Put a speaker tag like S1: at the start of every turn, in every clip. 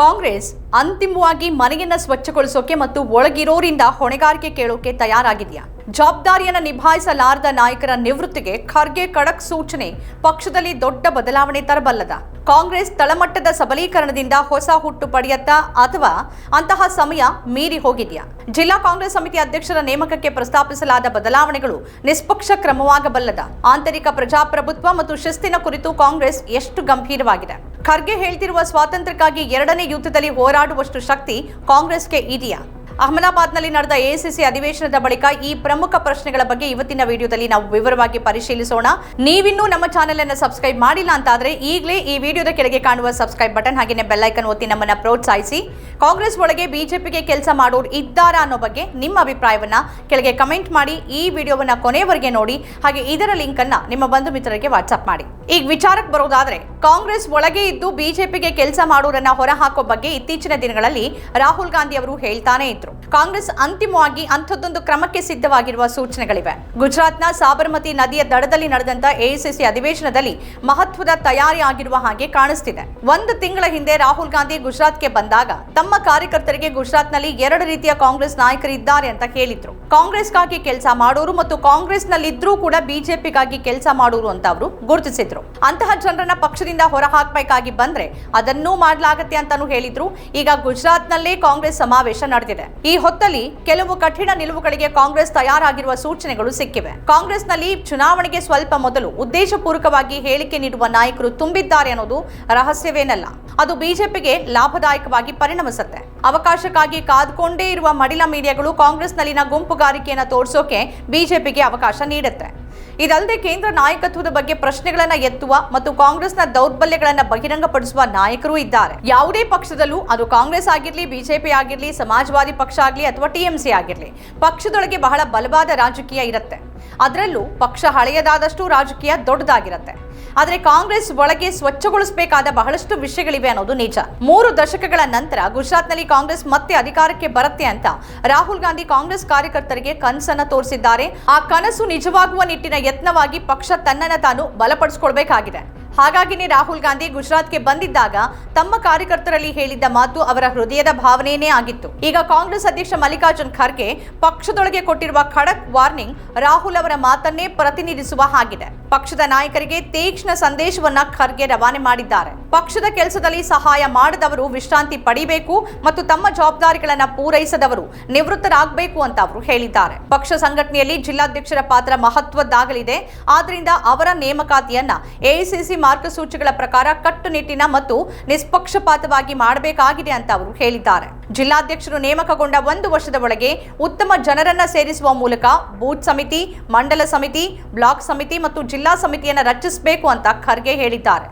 S1: ಕಾಂಗ್ರೆಸ್ ಅಂತಿಮವಾಗಿ ಮನೆಯನ್ನ ಸ್ವಚ್ಛಗೊಳಿಸೋಕೆ ಮತ್ತು ಒಳಗಿರೋರಿಂದ ಹೊಣೆಗಾರಿಕೆ ಕೇಳೋಕೆ ತಯಾರಾಗಿದೆಯಾ? ಜವಾಬ್ದಾರಿಯನ್ನ ನಿಭಾಯಿಸಲಾರದ ನಾಯಕರ ನಿವೃತ್ತಿಗೆ ಖರ್ಗೆ ಖಡಕ್ ಸೂಚನೆ. ಪಕ್ಷದಲ್ಲಿ ದೊಡ್ಡ ಬದಲಾವಣೆ ತರಬಲ್ಲದ. ಕಾಂಗ್ರೆಸ್ ತಳಮಟ್ಟದ ಸಬಲೀಕರಣದಿಂದ ಹೊಸ ಹುಟ್ಟು ಪಡೆಯತ್ತಾ ಅಥವಾ ಅಂತಹ ಸಮಯ ಮೀರಿ ಹೋಗಿದೆಯಾ? ಜಿಲ್ಲಾ ಕಾಂಗ್ರೆಸ್ ಸಮಿತಿ ಅಧ್ಯಕ್ಷರ ನೇಮಕಕ್ಕೆ ಪ್ರಸ್ತಾಪಿಸಲಾದ ಬದಲಾವಣೆಗಳು ನಿಷ್ಪಕ್ಷ ಕ್ರಮವಾಗಬಲ್ಲದ. ಆಂತರಿಕ ಪ್ರಜಾಪ್ರಭುತ್ವ ಮತ್ತು ಶಿಸ್ತಿನ ಕುರಿತು ಕಾಂಗ್ರೆಸ್ ಎಷ್ಟು ಗಂಭೀರವಾಗಿದೆ? ಖರ್ಗೆ ಹೇಳ್ತಿರುವ ಸ್ವಾತಂತ್ರ್ಯಕ್ಕಾಗಿ ಎರಡನೇ ಯುದ್ಧದಲ್ಲಿ ಹೋರಾಡುವಷ್ಟು ಶಕ್ತಿ ಕಾಂಗ್ರೆಸ್ಗೆ ಇದೆಯಾ? ಅಹಮದಾಬಾದ್ನಲ್ಲಿ ನಡೆದ ಎಐಸಿಸಿ ಅಧಿವೇಶನದ ಬಳಿಕ ಈ ಪ್ರಮುಖ ಪ್ರಶ್ನೆಗಳ ಬಗ್ಗೆ ಇವತ್ತಿನ ವಿಡಿಯೋದಲ್ಲಿ ನಾವು ವಿವರವಾಗಿ ಪರಿಶೀಲಿಸೋಣ. ನೀವಿನ್ನೂ ನಮ್ಮ ಚಾನೆಲ್ ಅನ್ನು ಸಬ್ಸ್ಕ್ರೈಬ್ ಮಾಡಿಲ್ಲ ಅಂತಾದ್ರೆ ಈಗಲೇ ಈ ವಿಡಿಯೋದ ಕೆಳಗೆ ಕಾಣುವ ಸಬ್ಸ್ಕ್ರೈಬ್ ಬಟನ್ ಹಾಗೆಯೇ ಬೆಲ್ಲೈಕನ್ ಒತ್ತಿ ನಮ್ಮನ್ನು ಪ್ರೋತ್ಸಾಹಿಸಿ. ಕಾಂಗ್ರೆಸ್ ಒಳಗೆ ಬಿಜೆಪಿಗೆ ಕೆಲಸ ಮಾಡೋರು ಇದ್ದಾರಾ ಅನ್ನೋ ಬಗ್ಗೆ ನಿಮ್ಮ ಅಭಿಪ್ರಾಯವನ್ನ ಕೆಳಗೆ ಕಮೆಂಟ್ ಮಾಡಿ, ಈ ವಿಡಿಯೋವನ್ನ ಕೊನೆಯವರೆಗೆ ನೋಡಿ, ಹಾಗೆ ಇದರ ಲಿಂಕ್ ಅನ್ನ ನಿಮ್ಮ ಬಂಧು ಮಿತ್ರರಿಗೆ ವಾಟ್ಸ್ಆಪ್ ಮಾಡಿ. ಈಗ ವಿಚಾರಕ್ಕೆ ಬರೋದಾದ್ರೆ, ಕಾಂಗ್ರೆಸ್ ಒಳಗೆ ಇದ್ದು ಬಿಜೆಪಿಗೆ ಕೆಲಸ ಮಾಡೋರನ್ನ ಹೊರಹಾಕೋ ಬಗ್ಗೆ ಇತ್ತೀಚಿನ ದಿನಗಳಲ್ಲಿ ರಾಹುಲ್ ಗಾಂಧಿ ಅವರು ಹೇಳ್ತಾನೆ ಇದ್ರು. ಕಾಂಗ್ರೆಸ್ ಅಂತಿಮವಾಗಿ ಅಂಥದ್ದೊಂದು ಕ್ರಮಕ್ಕೆ ಸಿದ್ಧವಾಗಿರುವ ಸೂಚನೆಗಳಿವೆ. ಗುಜರಾತ್ನ ಸಾಬರಮತಿ ನದಿಯ ದಡದಲ್ಲಿ ನಡೆದಂತ ಎಐಸಿಸಿ ಅಧಿವೇಶನದಲ್ಲಿ ಮಹತ್ವದ ತಯಾರಿ ಆಗಿರುವ ಹಾಗೆ ಕಾಣಿಸ್ತಿದೆ. ಒಂದು ತಿಂಗಳ ಹಿಂದೆ ರಾಹುಲ್ ಗಾಂಧಿ ಗುಜರಾತ್ಗೆ ಬಂದಾಗ ತಮ್ಮ ಕಾರ್ಯಕರ್ತರಿಗೆ ಗುಜರಾತ್ನಲ್ಲಿ ಎರಡು ರೀತಿಯ ಕಾಂಗ್ರೆಸ್ ನಾಯಕರಿದ್ದಾರೆ ಅಂತ ಹೇಳಿದ್ರು. ಕಾಂಗ್ರೆಸ್ಗಾಗಿ ಕೆಲಸ ಮಾಡೋರು ಮತ್ತು ಕಾಂಗ್ರೆಸ್ನಲ್ಲಿದ್ರೂ ಕೂಡ ಬಿಜೆಪಿಗಾಗಿ ಕೆಲಸ ಮಾಡೋರು ಅಂತ ಅವರು ಗುರುತಿಸಿದ್ರು. ಅಂತಹ ಜನರನ್ನ ಪಕ್ಷದಿಂದ ಹೊರ ಹಾಕಬೇಕಾಗಿ ಬಂದ್ರೆ ಅದನ್ನೂ ಮಾಡಲಾಗತ್ತೆ ಅಂತಾನು ಹೇಳಿದ್ರು. ಈಗ ಗುಜರಾತ್ನಲ್ಲೇ ಕಾಂಗ್ರೆಸ್ ಸಮಾವೇಶ ನಡೆದಿದೆ. ಈ ಹೊತ್ತಲ್ಲಿ ಕೆಲವು ಕಠಿಣ ನಿಲುವುಗಳಿಗೆ ಕಾಂಗ್ರೆಸ್ ತಯಾರಾಗಿರುವ ಸೂಚನೆಗಳು ಸಿಕ್ಕಿವೆ. ಕಾಂಗ್ರೆಸ್ನಲ್ಲಿ ಚುನಾವಣೆಗೆ ಸ್ವಲ್ಪ ಮೊದಲು ಉದ್ದೇಶಪೂರ್ವಕವಾಗಿ ಹೇಳಿಕೆ ನೀಡುವ ನಾಯಕರು ತುಂಬಿದ್ದಾರೆ ಅನ್ನೋದು ರಹಸ್ಯವೇನಲ್ಲ. ಅದು ಬಿಜೆಪಿಗೆ ಲಾಭದಾಯಕವಾಗಿ ಪರಿಣಮಿಸುತ್ತೆ. ಅವಕಾಶಕ್ಕಾಗಿ ಕಾದ್ಕೊಂಡೇ ಇರುವ ಮಡಿಲ ಮೀಡಿಯಾಗಳು ಕಾಂಗ್ರೆಸ್ನಲ್ಲಿನ ಗುಂಪುಗಾರಿಕೆಯನ್ನು ತೋರಿಸೋಕೆ ಬಿಜೆಪಿಗೆ ಅವಕಾಶ ನೀಡುತ್ತೆ. ಇದಲ್ಲದೆ ಕೇಂದ್ರ ನಾಯಕತ್ವದ ಬಗ್ಗೆ ಪ್ರಶ್ನೆಗಳನ್ನ ಎತ್ತುವ ಮತ್ತು ಕಾಂಗ್ರೆಸ್ನ ದೌರ್ಬಲ್ಯಗಳನ್ನ ಬಹಿರಂಗಪಡಿಸುವ ನಾಯಕರು ಇದ್ದಾರೆ. ಯಾವುದೇ ಪಕ್ಷದಲ್ಲೂ ಅದು ಕಾಂಗ್ರೆಸ್ ಆಗಿರಲಿ, ಬಿಜೆಪಿ ಆಗಿರ್ಲಿ, ಸಮಾಜವಾದಿ ಪಕ್ಷ ಆಗಲಿ ಅಥವಾ ಟಿಎಂಸಿ ಆಗಿರಲಿ, ಪಕ್ಷದೊಳಗೆ ಬಹಳ ಬಲವಾದ ರಾಜಕೀಯ ಇರುತ್ತೆ. ಅದರಲ್ಲೂ ಪಕ್ಷ ಹಳೆಯದಾದಷ್ಟು ರಾಜಕೀಯ ದೊಡ್ಡದಾಗಿರುತ್ತೆ. ಆದರೆ ಕಾಂಗ್ರೆಸ್ ಒಳಗೆ ಸ್ವಚ್ಛಗೊಳಿಸಬೇಕಾದ ಬಹಳಷ್ಟು ವಿಷಯಗಳಿವೆ ಅನ್ನೋದು ನಿಜ. ಮೂರು ದಶಕಗಳ ನಂತರ ಗುಜರಾತ್ನಲ್ಲಿ ಕಾಂಗ್ರೆಸ್ ಮತ್ತೆ ಅಧಿಕಾರಕ್ಕೆ ಬರುತ್ತೆ ಅಂತ ರಾಹುಲ್ ಗಾಂಧಿ ಕಾಂಗ್ರೆಸ್ ಕಾರ್ಯಕರ್ತರಿಗೆ ಕನಸನ್ನ ತೋರಿಸಿದ್ದಾರೆ. ಆ ಕನಸು ನಿಜವಾಗುವ ನಿಟ್ಟಿನ ಯತ್ನವಾಗಿ ಪಕ್ಷ ತನ್ನನ್ನು ತಾನು ಬಲಪಡಿಸಿಕೊಳ್ಬೇಕಾಗಿದೆ. ಹಾಗಾಗಿನೇ ರಾಹುಲ್ ಗಾಂಧಿ ಗುಜರಾತ್ಗೆ ಬಂದಿದ್ದಾಗ ತಮ್ಮ ಕಾರ್ಯಕರ್ತರಲ್ಲಿ ಹೇಳಿದ್ದ ಮಾತು ಅವರ ಹೃದಯದ ಭಾವನೆಯೇ ಆಗಿತ್ತು. ಈಗ ಕಾಂಗ್ರೆಸ್ ಅಧ್ಯಕ್ಷ ಮಲ್ಲಿಕಾರ್ಜುನ್ ಖರ್ಗೆ ಪಕ್ಷದೊಳಗೆ ಕೊಟ್ಟಿರುವ ಖಡಕ್ ವಾರ್ನಿಂಗ್ ರಾಹುಲ್ ಅವರ ಮಾತನ್ನೇ ಪ್ರತಿನಿಧಿಸುವ ಹಾಗಿದೆ. ಪಕ್ಷದ ನಾಯಕರಿಗೆ ತೀಕ್ಷ್ಣ ಸಂದೇಶವನ್ನ ಖರ್ಗೆ ರವಾನೆ ಮಾಡಿದ್ದಾರೆ. ಪಕ್ಷದ ಕೆಲಸದಲ್ಲಿ ಸಹಾಯ ಮಾಡದವರು ವಿಶ್ರಾಂತಿ ಪಡಿಬೇಕು ಮತ್ತು ತಮ್ಮ ಜವಾಬ್ದಾರಿಗಳನ್ನ ಪೂರೈಸದವರು ನಿವೃತ್ತರಾಗಬೇಕು ಅಂತ ಅವರು ಹೇಳಿದ್ದಾರೆ. ಪಕ್ಷ ಸಂಘಟನೆಯಲ್ಲಿ ಜಿಲ್ಲಾಧ್ಯಕ್ಷರ ಪಾತ್ರ ಮಹತ್ವದ್ದಾಗಲಿದೆ. ಆದ್ದರಿಂದ ಅವರ ನೇಮಕಾತಿಯನ್ನ ಎಐಸಿಸಿ ಮಾರ್ಗಸೂಚಿಗಳ ಪ್ರಕಾರ ಕಟ್ಟುನಿಟ್ಟಿನ ಮತ್ತು ನಿಷ್ಪಕ್ಷಪಾತವಾಗಿ ಮಾಡಬೇಕಾಗಿದೆ ಅಂತ ಅವರು ಹೇಳಿದ್ದಾರೆ. ಜಿಲ್ಲಾಧ್ಯಕ್ಷರು ನೇಮಕಗೊಂಡ ಒಂದು ವರ್ಷದ ಒಳಗೆ ಉತ್ತಮ ಜನರನ್ನ ಸೇರಿಸುವ ಮೂಲಕ ಬೂತ್ ಸಮಿತಿ, ಮಂಡಲ ಸಮಿತಿ, ಬ್ಲಾಕ್ ಸಮಿತಿ ಮತ್ತು ಜಿಲ್ಲಾ ಸಮಿತಿಯನ್ನು ರಚಿಸಬೇಕು ಅಂತ ಖರ್ಗೆ ಹೇಳಿದ್ದಾರೆ.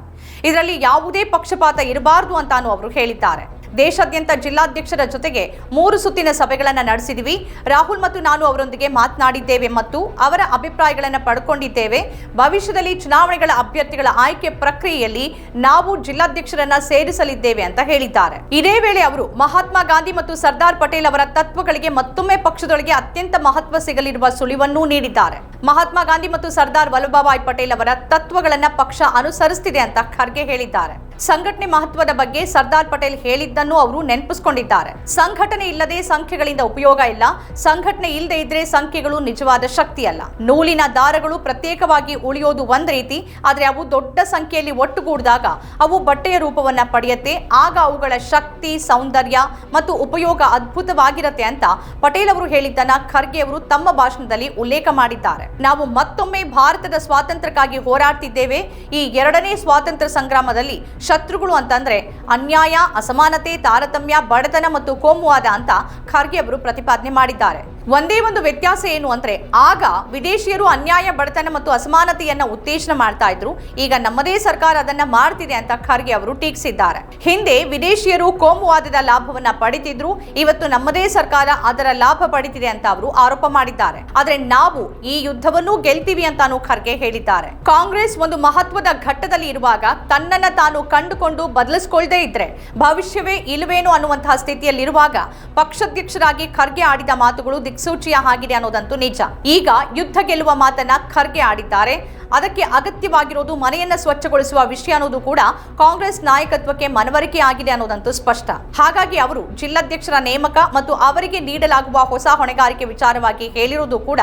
S1: ಇದರಲ್ಲಿ ಯಾವುದೇ ಪಕ್ಷಪಾತ ಇರಬಾರದು ಅಂತಾನು ಅವರು ಹೇಳಿದ್ದಾರೆ. ದೇಶಾದ್ಯಂತ ಜಿಲ್ಲಾಧ್ಯಕ್ಷರ ಜೊತೆಗೆ ಮೂರು ಸುತ್ತಿನ ಸಭೆಗಳನ್ನು ನಡೆಸಿದ್ವಿ. ರಾಹುಲ್ ಮತ್ತು ನಾನು ಅವರೊಂದಿಗೆ ಮಾತನಾಡಿದ್ದೇವೆ ಮತ್ತು ಅವರ ಅಭಿಪ್ರಾಯಗಳನ್ನು ಪಡ್ಕೊಂಡಿದ್ದೇವೆ. ಭವಿಷ್ಯದಲ್ಲಿ ಚುನಾವಣೆಗಳ ಅಭ್ಯರ್ಥಿಗಳ ಆಯ್ಕೆ ಪ್ರಕ್ರಿಯೆಯಲ್ಲಿ ನಾವು ಜಿಲ್ಲಾಧ್ಯಕ್ಷರನ್ನ ಸೇರಿಸಲಿದ್ದೇವೆ ಅಂತ ಹೇಳಿದ್ದಾರೆ. ಇದೇ ವೇಳೆ ಅವರು ಮಹಾತ್ಮ ಗಾಂಧಿ ಮತ್ತು ಸರ್ದಾರ್ ಪಟೇಲ್ ಅವರ ತತ್ವಗಳಿಗೆ ಮತ್ತೊಮ್ಮೆ ಪಕ್ಷದೊಳಗೆ ಅತ್ಯಂತ ಮಹತ್ವ ಸಿಗಲಿರುವ ಸುಳಿವನ್ನೂ ನೀಡಿದ್ದಾರೆ. ಮಹಾತ್ಮ ಗಾಂಧಿ ಮತ್ತು ಸರ್ದಾರ್ ವಲ್ಲಭಭಾಯ್ ಪಟೇಲ್ ಅವರ ತತ್ವಗಳನ್ನ ಪಕ್ಷ ಅನುಸರಿಸುತ್ತಿದೆ ಅಂತ ಖರ್ಗೆ ಹೇಳಿದ್ದಾರೆ. ಸಂಘಟನೆ ಮಹತ್ವದ ಬಗ್ಗೆ ಸರ್ದಾರ್ ಪಟೇಲ್ ಹೇಳಿದ್ದನ್ನು ಅವರು ನೆನಪಿಸಿಕೊಂಡಿದ್ದಾರೆ. ಸಂಘಟನೆ ಇಲ್ಲದೆ ಸಂಖ್ಯೆಗಳಿಂದ ಉಪಯೋಗ ಇಲ್ಲ. ಸಂಘಟನೆ ಇಲ್ಲದೆ ಇದ್ರೆ ಸಂಖ್ಯೆಗಳು ನಿಜವಾದ ಶಕ್ತಿಯಲ್ಲ. ನೂಲಿನ ದಾರಗಳು ಪ್ರತ್ಯೇಕವಾಗಿ ಉಳಿಯೋದು ಒಂದ್ ರೀತಿ, ಆದರೆ ಅವು ದೊಡ್ಡ ಸಂಖ್ಯೆಯಲ್ಲಿ ಒಟ್ಟುಗೂಡಿದಾಗ ಅವು ಬಟ್ಟೆಯ ರೂಪವನ್ನ ಪಡೆಯುತ್ತೆ, ಆಗ ಅವುಗಳ ಶಕ್ತಿ, ಸೌಂದರ್ಯ ಮತ್ತು ಉಪಯೋಗ ಅದ್ಭುತವಾಗಿರತ್ತೆ ಅಂತ ಪಟೇಲ್ ಅವರು ಹೇಳಿದ್ದನ್ನ ಖರ್ಗೆ ಅವರು ತಮ್ಮ ಭಾಷಣದಲ್ಲಿ ಉಲ್ಲೇಖ ಮಾಡಿದ್ದಾರೆ. ನಾವು ಮತ್ತೊಮ್ಮೆ ಭಾರತದ ಸ್ವಾತಂತ್ರ್ಯಕ್ಕಾಗಿ ಹೋರಾಡ್ತಿದ್ದೇವೆ. ಈ ಎರಡನೇ ಸ್ವಾತಂತ್ರ್ಯ ಸಂಗ್ರಾಮದಲ್ಲಿ ಶತ್ರುಗಳು ಅಂತಂದ್ರೆ ಅನ್ಯಾಯ, ಅಸಮಾನತೆ, ತಾರತಮ್ಯ, ಬಡತನ ಮತ್ತು ಕೋಮುವಾದ ಅಂತ ಖರ್ಗೆ ಅವರು ಪ್ರತಿಪಾದನೆ ಮಾಡಿದ್ದಾರೆ. ಒಂದೇ ಒಂದು ವ್ಯತ್ಯಾಸ ಏನು ಅಂದರೆ ಆಗ ವಿದೇಶಿಯರು ಅನ್ಯಾಯ, ಬಡತನ ಮತ್ತು ಅಸಮಾನತೆಯನ್ನು ಉತ್ತೇಜನ ಮಾಡ್ತಾ ಇದ್ರು. ಈಗ ನಮ್ಮದೇ ಸರ್ಕಾರ ಅದನ್ನ ಮಾಡ್ತಿದೆ ಅಂತ ಖರ್ಗೆ ಅವರು ಟೀಕಿಸಿದ್ದಾರೆ. ಹಿಂದೆ ವಿದೇಶಿಯರು ಕೋಮುವಾದದ ಲಾಭವನ್ನ ಪಡಿತಿದ್ರು. ಇವತ್ತು ನಮ್ಮದೇ ಸರ್ಕಾರ ಅದರ ಲಾಭ ಪಡಿತಿದೆ ಅಂತ ಅವರು ಆರೋಪ ಮಾಡಿದ್ದಾರೆ. ಆದ್ರೆ ನಾವು ಈ ಯುದ್ಧವನ್ನು ಗೆಲ್ತೀವಿ ಅಂತಾನು ಖರ್ಗೆ ಹೇಳಿದ್ದಾರೆ. ಕಾಂಗ್ರೆಸ್ ಒಂದು ಮಹತ್ವದ ಘಟ್ಟದಲ್ಲಿ ಇರುವಾಗ ತನ್ನನ್ನ ತಾನು ಕಂಡುಕೊಂಡು ಬದಲಿಸಿಕೊಳ್ಳದೆ ಇದ್ರೆ ಭವಿಷ್ಯವೇ ಇಲ್ಲವೇನು ಅನ್ನುವಂತಹ ಸ್ಥಿತಿಯಲ್ಲಿರುವಾಗ ಪಕ್ಷಾಧ್ಯಕ್ಷರಾಗಿ ಖರ್ಗೆ ಆಡಿದ ಮಾತುಗಳು ದಿಕ್ ದಿಕ್ಸೂಚಿಯ ಆಗಿದೆ ಅನ್ನೋದಂತೂ ನಿಜ. ಈಗ ಯುದ್ಧ ಗೆಲ್ಲುವ ಮಾತನ್ನ ಖರ್ಗೆ ಆಡಿದ್ದಾರೆ. ಅದಕ್ಕೆ ಅಗತ್ಯವಾಗಿರೋದು ಮನೆಯನ್ನ ಸ್ವಚ್ಛಗೊಳಿಸುವ ವಿಷಯ ಅನ್ನೋದು ಕೂಡ ಕಾಂಗ್ರೆಸ್ ನಾಯಕತ್ವಕ್ಕೆ ಮನವರಿಕೆ ಆಗಿದೆ ಅನ್ನೋದಂತೂ ಸ್ಪಷ್ಟ. ಹಾಗಾಗಿ ಅವರು ಜಿಲ್ಲಾಧ್ಯಕ್ಷರ ನೇಮಕ ಮತ್ತು ಅವರಿಗೆ ನೀಡಲಾಗುವ ಹೊಸ ಹೊಣೆಗಾರಿಕೆ ವಿಚಾರವಾಗಿ ಹೇಳಿರುವುದು ಕೂಡ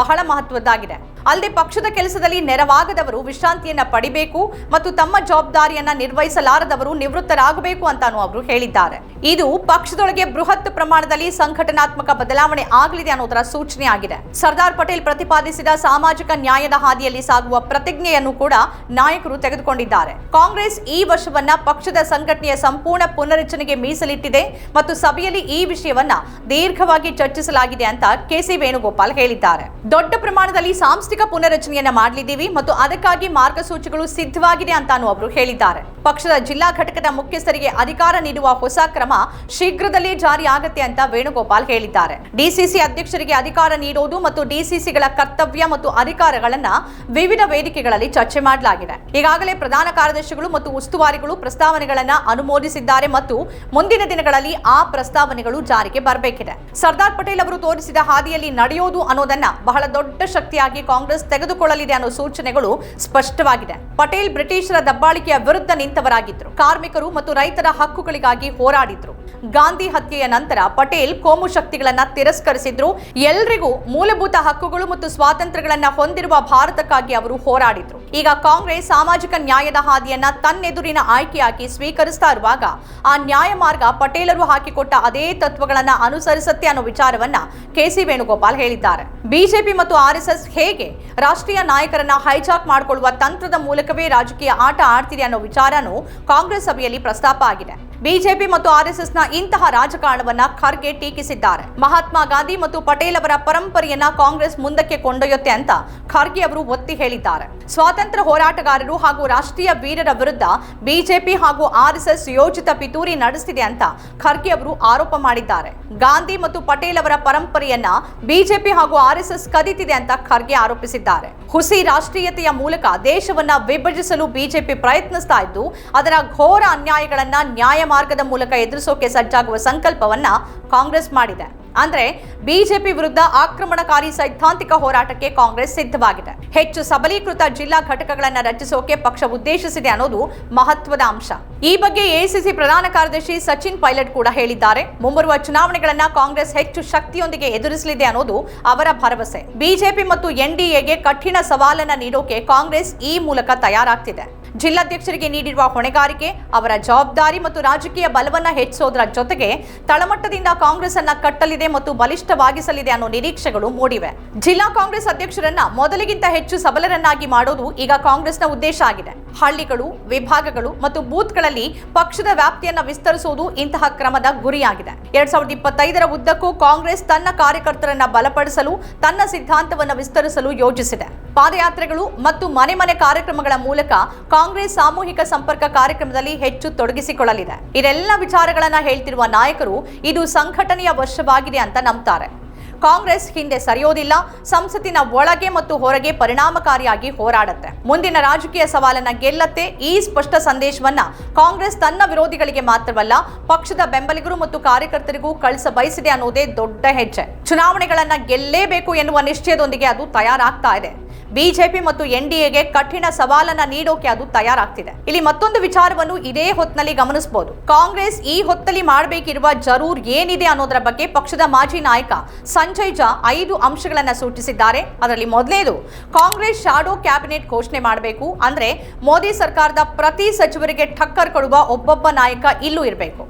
S1: ಬಹಳ ಮಹತ್ವದ್ದಾಗಿದೆ. ಅಲ್ಲದೆ ಪಕ್ಷದ ಕೆಲಸದಲ್ಲಿ ನೆರವಾಗದವರು ವಿಶ್ರಾಂತಿಯನ್ನ ಪಡಿಬೇಕು ಮತ್ತು ತಮ್ಮ ಜವಾಬ್ದಾರಿಯನ್ನ ನಿರ್ವಹಿಸಲಾರದವರು ನಿವೃತ್ತರಾಗಬೇಕು ಅಂತಾನು ಅವರು ಹೇಳಿದ್ದಾರೆ. ಇದು ಪಕ್ಷದೊಳಗೆ ಬೃಹತ್ ಪ್ರಮಾಣದಲ್ಲಿ ಸಂಘಟನಾತ್ಮಕ ಬದಲಾವಣೆ ಆಗಲಿದೆ ಅನ್ನೋದರ ಸೂಚನೆ ಆಗಿದೆ. ಸರ್ದಾರ್ ಪಟೇಲ್ ಪ್ರತಿಪಾದಿಸಿದ ಸಾಮಾಜಿಕ ನ್ಯಾಯದ ಹಾದಿಯಲ್ಲಿ ಸಾಗುವ ಪ್ರತಿಜ್ಞೆಯನ್ನು ಕೂಡ ನಾಯಕರು ತೆಗೆದುಕೊಂಡಿದ್ದಾರೆ. ಕಾಂಗ್ರೆಸ್ ಈ ವರ್ಷವನ್ನ ಪಕ್ಷದ ಸಂಘಟನೆಯ ಸಂಪೂರ್ಣ ಪುನರಚನೆಗೆ ಮೀಸಲಿಟ್ಟಿದೆ ಮತ್ತು ಸಭೆಯಲ್ಲಿ ಈ ವಿಷಯವನ್ನ ದೀರ್ಘವಾಗಿ ಚರ್ಚಿಸಲಾಗಿದೆ ಅಂತ ಕೆಸಿ ವೇಣುಗೋಪಾಲ್ ಹೇಳಿದ್ದಾರೆ. ದೊಡ್ಡ ಪ್ರಮಾಣದಲ್ಲಿ ಸಾಂಸ್ಥಿಕ ಪುನರಚನೆಯನ್ನ ಮಾಡಲಿದ್ದೀವಿ ಮತ್ತು ಅದಕ್ಕಾಗಿ ಮಾರ್ಗಸೂಚಿಗಳು ಸಿದ್ಧವಾಗಿದೆ ಅಂತಾನು ಅವರು ಹೇಳಿದ್ದಾರೆ. ಪಕ್ಷದ ಜಿಲ್ಲಾ ಘಟಕದ ಮುಖ್ಯಸ್ಥರಿಗೆ ಅಧಿಕಾರ ನೀಡುವ ಹೊಸ ಕ್ರಮ ಶೀಘ್ರದಲ್ಲೇ ಜಾರಿ ಆಗತ್ತೆ ಅಂತ ವೇಣುಗೋಪಾಲ್ ಹೇಳಿದ್ದಾರೆ. ಡಿಸಿಸಿ ಅಧ್ಯಕ್ಷರಿಗೆ ಅಧಿಕಾರ ನೀಡುವುದು ಮತ್ತು ಡಿಸಿಸಿಗಳ ಕರ್ತವ್ಯ ಮತ್ತು ಅಧಿಕಾರಗಳನ್ನ ವಿವಿಧ ವೇದಿಕೆಗಳಲ್ಲಿ ಚರ್ಚೆ ಮಾಡಲಾಗಿದೆ. ಈಗಾಗಲೇ ಪ್ರಧಾನ ಕಾರ್ಯದರ್ಶಿಗಳು ಮತ್ತು ಉಸ್ತುವಾರಿಗಳು ಪ್ರಸ್ತಾವನೆಗಳನ್ನ ಅನುಮೋದಿಸಿದ್ದಾರೆ ಮತ್ತು ಮುಂದಿನ ದಿನಗಳಲ್ಲಿ ಆ ಪ್ರಸ್ತಾವನೆಗಳು ಜಾರಿಗೆ ಬರಬೇಕಿದೆ. ಸರ್ದಾರ್ ಪಟೇಲ್ ಅವರು ತೋರಿಸಿದ ಹಾದಿಯಲ್ಲಿ ನಡೆಯೋದು ಅನ್ನೋದನ್ನ ಬಹಳ ದೊಡ್ಡ ಶಕ್ತಿಯಾಗಿ ಕಾಂಗ್ರೆಸ್ ತೆಗೆದುಕೊಳ್ಳಲಿದೆ ಅನ್ನೋ ಸೂಚನೆಗಳು ಸ್ಪಷ್ಟವಾಗಿದೆ. ಪಟೇಲ್ ಬ್ರಿಟಿಷರ ದಬ್ಬಾಳಿಕೆಯ ವಿರುದ್ಧ ನಿಂತವರಾಗಿದ್ರು. ಕಾರ್ಮಿಕರು ಮತ್ತು ರೈತರ ಹಕ್ಕುಗಳಿಗಾಗಿ ಹೋರಾಡಿದ್ರು. ಗಾಂಧಿ ಹತ್ಯೆಯ ನಂತರ ಪಟೇಲ್ ಕೋಮು ಶಕ್ತಿಗಳನ್ನ ತಿರಸ್ಕರಿಸಿದ್ರು. ಎಲ್ರಿಗೂ ಮೂಲಭೂತ ಹಕ್ಕುಗಳು ಮತ್ತು ಸ್ವಾತಂತ್ರ್ಯಗಳನ್ನ ಹೊಂದಿರುವ ಭಾರತಕ್ಕಾಗಿ ಅವರು ಹೋರಾಡಿದ್ರು. ಈಗ ಕಾಂಗ್ರೆಸ್ ಸಾಮಾಜಿಕ ನ್ಯಾಯದ ಹಾದಿಯನ್ನ ತನ್ನೆದುರಿನ ಆಯ್ಕೆಯಾಗಿ ಸ್ವೀಕರಿಸ್ತಾ ಇರುವಾಗ ಆ ನ್ಯಾಯ ಮಾರ್ಗ ಪಟೇಲರು ಹಾಕಿಕೊಟ್ಟ ಅದೇ ತತ್ವಗಳನ್ನ ಅನುಸರಿಸುತ್ತೆ ಅನ್ನೋ ವಿಚಾರವನ್ನ ಕೆಸಿ ವೇಣುಗೋಪಾಲ್ ಹೇಳಿದ್ದಾರೆ. ಬಿಜೆಪಿ ಮತ್ತು ಆರ್ಎಸ್ಎಸ್ ಹೇಗೆ ರಾಷ್ಟ್ರೀಯ ನಾಯಕರನ್ನ ಹೈಜಾಕ್ ಮಾಡಿಕೊಳ್ಳುವ ತಂತ್ರದ ಮೂಲಕವೇ ರಾಜಕೀಯ ಆಟ ಆಡ್ತಿದೆ ಅನ್ನೋ ವಿಚಾರನೂ ಕಾಂಗ್ರೆಸ್ ಸಭೆಯಲ್ಲಿ ಪ್ರಸ್ತಾಪ ಆಗಿದೆ. ಬಿಜೆಪಿ ಮತ್ತು ಆರ್ಎಸ್ಎಸ್ನ ಇಂತಹ ರಾಜಕಾರಣವನ್ನ ಖರ್ಗೆ ಟೀಕಿಸಿದ್ದಾರೆ. ಮಹಾತ್ಮ ಗಾಂಧಿ ಮತ್ತು ಪಟೇಲ್ ಅವರ ಪರಂಪರೆಯನ್ನ ಕಾಂಗ್ರೆಸ್ ಮುಂದಕ್ಕೆ ಕೊಂಡೊಯ್ಯುತ್ತೆ ಅಂತ ಖರ್ಗೆ ಅವರು ಒತ್ತಿ ಹೇಳಿದ್ದಾರೆ. ಸ್ವಾತಂತ್ರ್ಯ ಹೋರಾಟಗಾರರು ಹಾಗೂ ರಾಷ್ಟ್ರೀಯ ವೀರರ ವಿರುದ್ಧ ಬಿಜೆಪಿ ಹಾಗೂ ಆರ್ಎಸ್ಎಸ್ ಯೋಜಿತ ಪಿತೂರಿ ನಡೆಸಿದೆ ಅಂತ ಖರ್ಗೆ ಅವರು ಆರೋಪ ಮಾಡಿದ್ದಾರೆ. ಗಾಂಧಿ ಮತ್ತು ಪಟೇಲ್ ಅವರ ಪರಂಪರೆಯನ್ನ ಬಿಜೆಪಿ ಹಾಗೂ ಆರ್ಎಸ್ಎಸ್ ಕದೀತಿದೆ ಅಂತ ಖರ್ಗೆ ಆರೋಪಿಸಿದ್ದಾರೆ. ಹುಸಿ ರಾಷ್ಟ್ರೀಯತೆಯ ಮೂಲಕ ದೇಶವನ್ನ ವಿಭಜಿಸಲು ಬಿಜೆಪಿ ಪ್ರಯತ್ನಿಸ್ತಾ ಇದ್ದು, ಅದರ ಘೋರ ಅನ್ಯಾಯಗಳನ್ನ ನ್ಯಾಯ ಮಾರ್ಗದ ಮೂಲಕ ಎದುರಿಸೋಕೆ ಸಜ್ಜಾಗುವ ಸಂಕಲ್ಪವನ್ನ ಕಾಂಗ್ರೆಸ್ ಮಾಡಿದೆ. ಅಂದ್ರೆ ಬಿಜೆಪಿ ವಿರುದ್ಧ ಆಕ್ರಮಣಕಾರಿ ಸೈದ್ಧಾಂತಿಕ ಹೋರಾಟಕ್ಕೆ ಕಾಂಗ್ರೆಸ್ ಸಿದ್ಧವಾಗಿದೆ. ಹೆಚ್ಚು ಸಬಲೀಕೃತ ಜಿಲ್ಲಾ ಘಟಕಗಳನ್ನ ರಚಿಸೋಕೆ ಪಕ್ಷ ಉದ್ದೇಶಿಸಿದೆ ಅನ್ನೋದು ಮಹತ್ವದ ಅಂಶ. ಈ ಬಗ್ಗೆ ಎಐಸಿಸಿ ಪ್ರಧಾನ ಕಾರ್ಯದರ್ಶಿ ಸಚಿನ್ ಪೈಲಟ್ ಕೂಡ ಹೇಳಿದ್ದಾರೆ. ಮುಂಬರುವ ಚುನಾವಣೆಗಳನ್ನ ಕಾಂಗ್ರೆಸ್ ಹೆಚ್ಚು ಶಕ್ತಿಯೊಂದಿಗೆ ಎದುರಿಸಲಿದೆ ಅನ್ನೋದು ಅವರ ಭರವಸೆ. ಬಿಜೆಪಿ ಮತ್ತು ಎನ್ಡಿಎಗೆ ಕಠಿಣ ಸವಾಲನ್ನ ನೀಡೋಕೆ ಕಾಂಗ್ರೆಸ್ ಈ ಮೂಲಕ ತಯಾರಾಗ್ತಿದೆ. ಜಿಲ್ಲಾಧ್ಯಕ್ಷರಿಗೆ ನೀಡಿರುವ ಹೊಣೆಗಾರಿಕೆ, ಅವರ ಜವಾಬ್ದಾರಿ ಮತ್ತು ರಾಜಕೀಯ ಬಲವನ್ನು ಹೆಚ್ಚಿಸೋದರ ಜೊತೆಗೆ ತಳಮಟ್ಟದಿಂದ ಕಾಂಗ್ರೆಸ್ ಅನ್ನ ಕಟ್ಟಲಿದೆ ಮತ್ತು ಬಲಿಷ್ಠವಾಗಿಸಲಿದೆ ಅನ್ನೋ ನಿರೀಕ್ಷೆಗಳು ಮೂಡಿವೆ. ಜಿಲ್ಲಾ ಕಾಂಗ್ರೆಸ್ ಅಧ್ಯಕ್ಷರನ್ನ ಮೊದಲಿಗಿಂತ ಹೆಚ್ಚು ಸಬಲರನ್ನಾಗಿ ಮಾಡೋದು ಈಗ ಕಾಂಗ್ರೆಸ್ನ ಉದ್ದೇಶ ಆಗಿದೆ. ಹಳ್ಳಿಗಳು, ವಿಭಾಗಗಳು ಮತ್ತು ಬೂತ್ಗಳಲ್ಲಿ ಪಕ್ಷದ ವ್ಯಾಪ್ತಿಯನ್ನು ವಿಸ್ತರಿಸುವುದು ಇಂತಹ ಕ್ರಮದ ಗುರಿಯಾಗಿದೆ. ಎರಡ್ ಸಾವಿರದ ಇಪ್ಪತ್ತೈದರ ಉದ್ದಕ್ಕೂ ಕಾಂಗ್ರೆಸ್ ತನ್ನ ಕಾರ್ಯಕರ್ತರನ್ನ ಬಲಪಡಿಸಲು, ತನ್ನ ಸಿದ್ಧಾಂತವನ್ನು ವಿಸ್ತರಿಸಲು ಯೋಜಿಸಿದೆ. ಪಾದಯಾತ್ರೆಗಳು ಮತ್ತು ಮನೆ ಮನೆ ಕಾರ್ಯಕ್ರಮಗಳ ಮೂಲಕ ಕಾಂಗ್ರೆಸ್ ಸಾಮೂಹಿಕ ಸಂಪರ್ಕ ಕಾರ್ಯಕ್ರಮದಲ್ಲಿ ಹೆಚ್ಚು ತೊಡಗಿಸಿಕೊಳ್ಳಲಿದೆ. ಇದೆಲ್ಲ ವಿಚಾರಗಳನ್ನ ಹೇಳ್ತಿರುವ ನಾಯಕರು, ಇದು ಸಂಘಟನೆಯ ವರ್ಷವಾಗಿದೆ ಅಂತ ನಂಬ್ತಾರೆ. ಕಾಂಗ್ರೆಸ್ ಹಿಂದೆ ಸರಿಯೋದಿಲ್ಲ, ಸಂಸತ್ತಿನ ಒಳಗೆ ಮತ್ತು ಹೊರಗೆ ಪರಿಣಾಮಕಾರಿಯಾಗಿ ಹೋರಾಡುತ್ತೆ. ಮುಂದಿನ ರಾಜಕೀಯ ಸವಾಲನ್ನ ಗೆಲ್ಲತ್ತೆ ಈ ಸ್ಪಷ್ಟ ಸಂದೇಶವನ್ನ ಕಾಂಗ್ರೆಸ್ ತನ್ನ ವಿರೋಧಿಗಳಿಗೆ ಮಾತ್ರವಲ್ಲ, ಪಕ್ಷದ ಬೆಂಬಲಿಗರು ಮತ್ತು ಕಾರ್ಯಕರ್ತರಿಗೂ ಕಳಿಸ ಬಯಸಿದೆ ಅನ್ನೋದೇ ದೊಡ್ಡ ಹೆಜ್ಜೆ. ಚುನಾವಣೆಗಳನ್ನ ಗೆಲ್ಲೇಬೇಕು ಎನ್ನುವ ನಿಶ್ಚಯದೊಂದಿಗೆ ಅದು ತಯಾರಾಗ್ತಾ ಇದೆ. ಬಿಜೆಪಿ ಮತ್ತು ಎನ್ಡಿಎಗೆ ಕಠಿಣ ಸವಾಲನ್ನ ನೀಡೋಕೆ ಅದು ತಯಾರಾಗ್ತಿದೆ. ಇಲ್ಲಿ ಮತ್ತೊಂದು ವಿಚಾರವನ್ನು ಇದೇ ಹೊತ್ತಿನಲ್ಲಿ ಗಮನಿಸಬಹುದು ಕಾಂಗ್ರೆಸ್ ಈ ಹೊತ್ತಲ್ಲಿ ಮಾಡಬೇಕಿರುವ ಜರೂರ್ ಏನಿದೆ ಅನ್ನೋದರ ಬಗ್ಗೆ ಪಕ್ಷದ ಮಾಜಿ ನಾಯಕ ಸಂಜಯ್ ಜಾ ಐದು ಅಂಶಗಳನ್ನ ಸೂಚಿಸಿದ್ದಾರೆ. ಅದರಲ್ಲಿ ಮೊದಲನೇದು ಕಾಂಗ್ರೆಸ್ ಶಾಡೋ ಕ್ಯಾಬಿನೆಟ್ ಘೋಷಣೆ ಮಾಡಬೇಕು ಅಂದ್ರೆ ಮೋದಿ ಸರ್ಕಾರದ ಪ್ರತಿ ಸಚಿವರಿಗೆ ಠಕ್ಕರ್ ಕೊಡುವ ಒಬ್ಬೊಬ್ಬ ನಾಯಕ ಇಲ್ಲೂ ಇರಬೇಕು.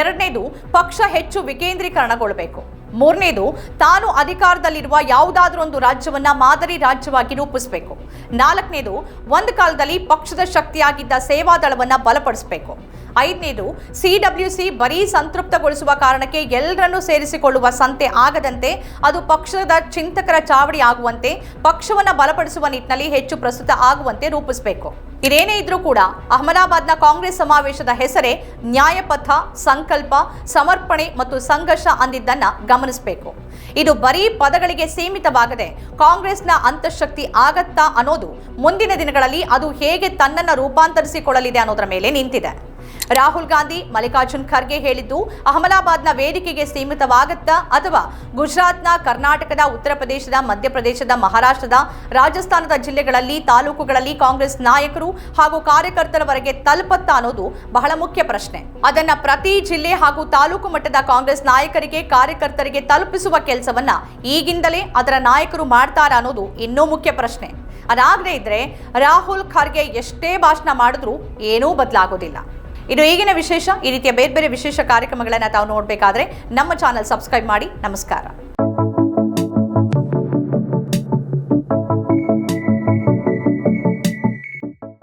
S1: ಎರಡನೇದು, ಪಕ್ಷ ಹೆಚ್ಚು ವಿಕೇಂದ್ರೀಕರಣಗೊಳ್ಳಬೇಕು ಮೂರನೇದು, ತಾನು ಅಧಿಕಾರದಲ್ಲಿರುವ ಯಾವುದಾದ್ರೂ ಒಂದು ರಾಜ್ಯವನ್ನ ಮಾದರಿ ರಾಜ್ಯವಾಗಿ ರೂಪಿಸಬೇಕು. ನಾಲ್ಕನೇದು, ಒಂದು ಕಾಲದಲ್ಲಿ ಪಕ್ಷದ ಶಕ್ತಿಯಾಗಿದ್ದ ಸೇವಾದಳವನ್ನ ಬಲಪಡಿಸಬೇಕು. ಐದನೇದು ಸಿ ಡಬ್ಲ್ಯೂ ಸಿ ಬರೀ ಸಂತೃಪ್ತಗೊಳಿಸುವ ಕಾರಣಕ್ಕೆ ಎಲ್ಲರನ್ನೂ ಸೇರಿಸಿಕೊಳ್ಳುವ ಸಂತೆ ಆಗದಂತೆ ಅದು ಪಕ್ಷದ ಚಿಂತಕರ ಚಾವಡಿ ಆಗುವಂತೆ, ಪಕ್ಷವನ್ನು ಬಲಪಡಿಸುವ ನಿಟ್ಟಿನಲ್ಲಿ ಹೆಚ್ಚು ಪ್ರಸ್ತುತ ಆಗುವಂತೆ ರೂಪಿಸಬೇಕು. ಇದೇನೇ ಇದ್ರೂ ಕೂಡ ಅಹಮದಾಬಾದ್ನ ಕಾಂಗ್ರೆಸ್ ಸಮಾವೇಶದ ಹೆಸರೇ ನ್ಯಾಯಪಥ, ಸಂಕಲ್ಪ, ಸಮರ್ಪಣೆ ಮತ್ತು ಸಂಘರ್ಷ ಅಂದಿದ್ದನ್ನು ಗಮನಿಸಬೇಕು. ಇದು ಬರೀ ಪದಗಳಿಗೆ ಸೀಮಿತವಾಗದೆ ಕಾಂಗ್ರೆಸ್ನ ಅಂತಃಶಕ್ತಿ ಆಗತ್ತಾ ಅನ್ನೋದು ಮುಂದಿನ ದಿನಗಳಲ್ಲಿ ಅದು ಹೇಗೆ ತನ್ನನ್ನು ರೂಪಾಂತರಿಸಿಕೊಳ್ಳಲಿದೆ ಅನ್ನೋದರ ಮೇಲೆ ನಿಂತಿದೆ. ರಾಹುಲ್ ಗಾಂಧಿ, ಮಲ್ಲಿಕಾರ್ಜುನ್ ಖರ್ಗೆ ಹೇಳಿದ್ದು, ಅಹಮದಾಬಾದ್ನ ವೇದಿಕೆಗೆ ಸೀಮಿತವಾಗುತ್ತಾ ಅಥವಾ ಗುಜರಾತ್ನ ಕರ್ನಾಟಕದ ಉತ್ತರ ಪ್ರದೇಶದ ಮಧ್ಯಪ್ರದೇಶದ ಮಹಾರಾಷ್ಟ್ರದ, ರಾಜಸ್ಥಾನದ ಜಿಲ್ಲೆಗಳಲ್ಲಿ, ತಾಲೂಕುಗಳಲ್ಲಿ ಕಾಂಗ್ರೆಸ್ ನಾಯಕರು ಹಾಗೂ ಕಾರ್ಯಕರ್ತರವರೆಗೆ ತಲುಪತ್ತಾ ಅನ್ನೋದು ಬಹಳ ಮುಖ್ಯ ಪ್ರಶ್ನೆ. ಅದನ್ನ ಪ್ರತಿ ಜಿಲ್ಲೆ ಹಾಗೂ ತಾಲೂಕು ಮಟ್ಟದ ಕಾಂಗ್ರೆಸ್ ನಾಯಕರಿಗೆ, ಕಾರ್ಯಕರ್ತರಿಗೆ ತಲುಪಿಸುವ ಕೆಲಸವನ್ನ ಈಗಿಂದಲೇ ಅದರ ನಾಯಕರು ಮಾಡ್ತಾರಾ ಅನ್ನೋದು ಇನ್ನೂ ಮುಖ್ಯ ಪ್ರಶ್ನೆ. ಅದಾಗದೇ ಇದ್ರೆ, ರಾಹುಲ್ ಖರ್ಗೆ ಎಷ್ಟೇ ಭಾಷಣ ಮಾಡಿದ್ರೂ ಏನೂ ಬದಲಾಗೋದಿಲ್ಲ. ಇದು ಈಗಿನ ವಿಶೇಷ, ಈ ರೀತಿಯ ಬೇರೆ ಬೇರೆ ವಿಶೇಷ ಕಾರ್ಯಕ್ರಮಗಳನ್ನು ತಾವು ನೋಡಬೇಕಾದ್ರೆ ನಮ್ಮ ಚಾನಲ್ ಸಬ್ಸ್ಕ್ರೈಬ್ ಮಾಡಿ, ನಮಸ್ಕಾರ.